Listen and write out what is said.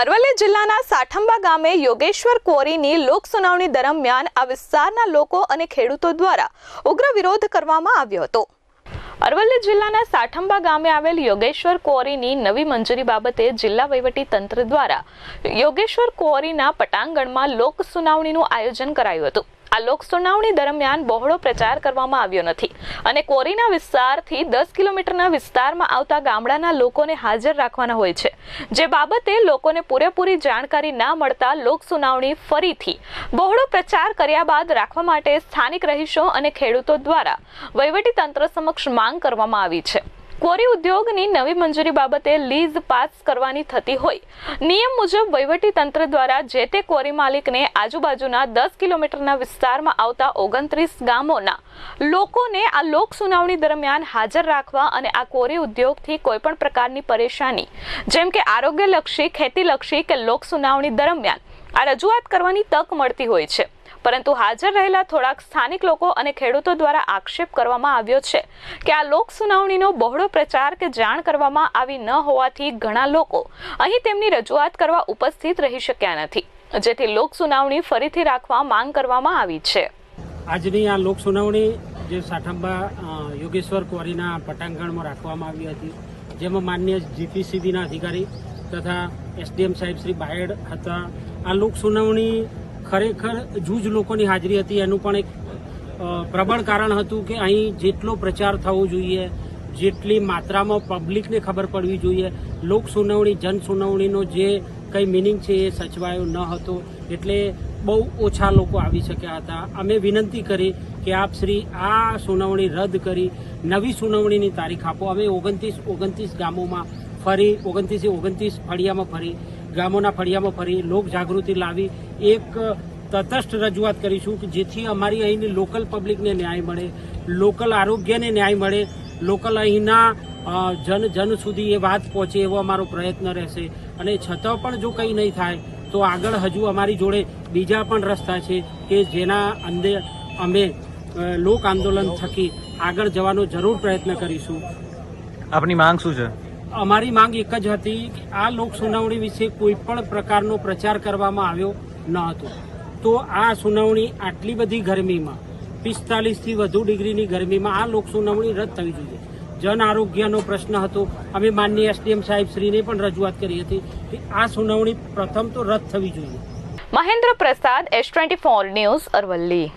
અરવલ્લી જિલ્લાના સાઠંબા ગામે યોગેશ્વર કોરીની લોક સુનાવણી દરમિયાન આ વિસ્તારના લોકો અને ખેડૂતો દ્વારા ઉગ્ર વિરોધ કરવામાં આવ્યો હતો. અરવલ્લી જિલ્લાના સાઠંબા ગામે આવેલ યોગેશ્વર કોરીની નવી મંજૂરી બાબતે જિલ્લા વહીવટી તંત્ર દ્વારા યોગેશ્વર કોરીના પટાંગણમાં લોક સુનાવણીનું આયોજન કરાયું હતું. આ લોક સુનાવણી દરમિયાન બહોળો પ્રચાર કરવામાં આવ્યો નથી અને કોરીના વિસ્તારથી દસ કિલોમીટરના વિસ્તારમાં આવતા ગામડાના લોકોને હાજર રાખવાના હોય છે. જે બાબતે લોકોને પૂરેપૂરી જાણકારી ના મળતા લોક સુનાવણી ફરીથી બહોળો પ્રચાર કર્યા બાદ રાખવા માટે સ્થાનિક રહીશો અને ખેડૂતો દ્વારા વહીવટી તંત્ર સમક્ષ માંગ કરવામાં આવી છે. કોરી ઉદ્યોગની નવી મંજૂરી બાબતે લીઝ પાસ કરવાની થતી હોય. નિયમ મુજબ વહીવટી તંત્ર દ્વારા જે તે કોરી માલિકને આજુબાજુના દસ કિલોમીટરના વિસ્તારમાં આવતા ઓગણત્રીસ ગામોના લોકોને આ લોક સુનાવણી દરમિયાન હાજર રાખવા અને આ કોરી ઉદ્યોગથી કોઈપણ પ્રકારની પરેશાની, જેમ કે આરોગ્યલક્ષી, ખેતીલક્ષી કે લોક સુનાવણી દરમિયાન આ રજૂઆત કરવાની તક મળતી હોય છે. પરંતુ હાજર રહેલા થોડાક સ્થાનિક લોકો અને ખેડૂતો દ્વારા આક્ષેપ કરવામાં આવ્યો છે કે આ લોક સુનાવણીનો બહોળો પ્રચાર કે જાણ કરવામાં આવી ન હોવાથી ઘણા લોકો અહીં તેમની રજૂઆત કરવા ઉપસ્થિત રહી શક્યા નથી, જેથી લોક સુનાવણી ફરીથી રાખવા માંગ કરવામાં આવી છે. આજની આ લોક સુનાવણી જે સાઠંબા યોગેશ્વર કોરીના પટાંગણમાં રાખવામાં આવી હતી, જેમાં માન્ય જીપીસીબીના અધિકારી તથા એસડીએમ સાહેબ શ્રી બાયડ હતા. આ લોક સુનાવણી ખરેખર જૂજ લોકોની હાજરી હતી. એનું પણ એક પ્રબળ કારણ હતું કે અહીં જેટલો પ્રચાર થવો જોઈએ, જેટલી માત્રામાં પબ્લિકને ખબર પડવી જોઈએ, લોક સુનાવણી, જન સુનાવણીનો જે કંઈ મિનિંગ છે એ સચવાયો ન હતો. એટલે બહુ ઓછા લોકો આવી શક્યા હતા. અમે વિનંતી કરી કે આપ શ્રી આ સુનાવણી રદ કરી, નવી સુનાવણીની તારીખ આપો. અમે ઓગણત્રીસ ઓગણત્રીસ ગામોમાં ફરી, ઓગણત્રીસે ઓગણત્રીસ ફળિયામાં ફરી. ગામોના ફળિયામાં ફરી લોક જાગૃતિ લાવી એક તટસ્થ રજૂઆત કરીશું કે જેથી અમારી અહીંની લોકલ પબ્લિકને ન્યાય મળે, લોકલ આરોગ્યને ન્યાય મળે, લોકલ અહીંના જન જન સુધી એ વાત પહોંચે એવો અમારો પ્રયત્ન રહેશે. અને છતાં પણ જો કંઈ નહીં થાય, તો આગળ હજુ અમારી જોડે બીજા પણ રસ્તા છે કે જેના અંદર અમે લોક આંદોલન થકી આગળ જવાનો જરૂર પ્રયત્ન કરીશું. આપની માંગ શું છે? અમારી માંગ એક જ હતી કે આ લોક સુનાવણી વિશે કોઈ પણ પ્રકારનો પ્રચાર કરવામાં આવ્યો ન હતો. તો આ સુનાવણી આટલી બધી ગરમીમાં, પિસ્તાલીસથી વધુ ડિગ્રીની ગરમીમાં આ લોક સુનાવણી રદ થવી જોઈએ. જન આરોગ્યનો પ્રશ્ન હતો. અમે માનનીય એસડીએમ સાહેબ શ્રીને પણ રજૂઆત કરી હતી કે આ સુનાવણી પ્રથમ તો રદ થવી જોઈએ. Mahendra Prasad S twenty four news Aravalli.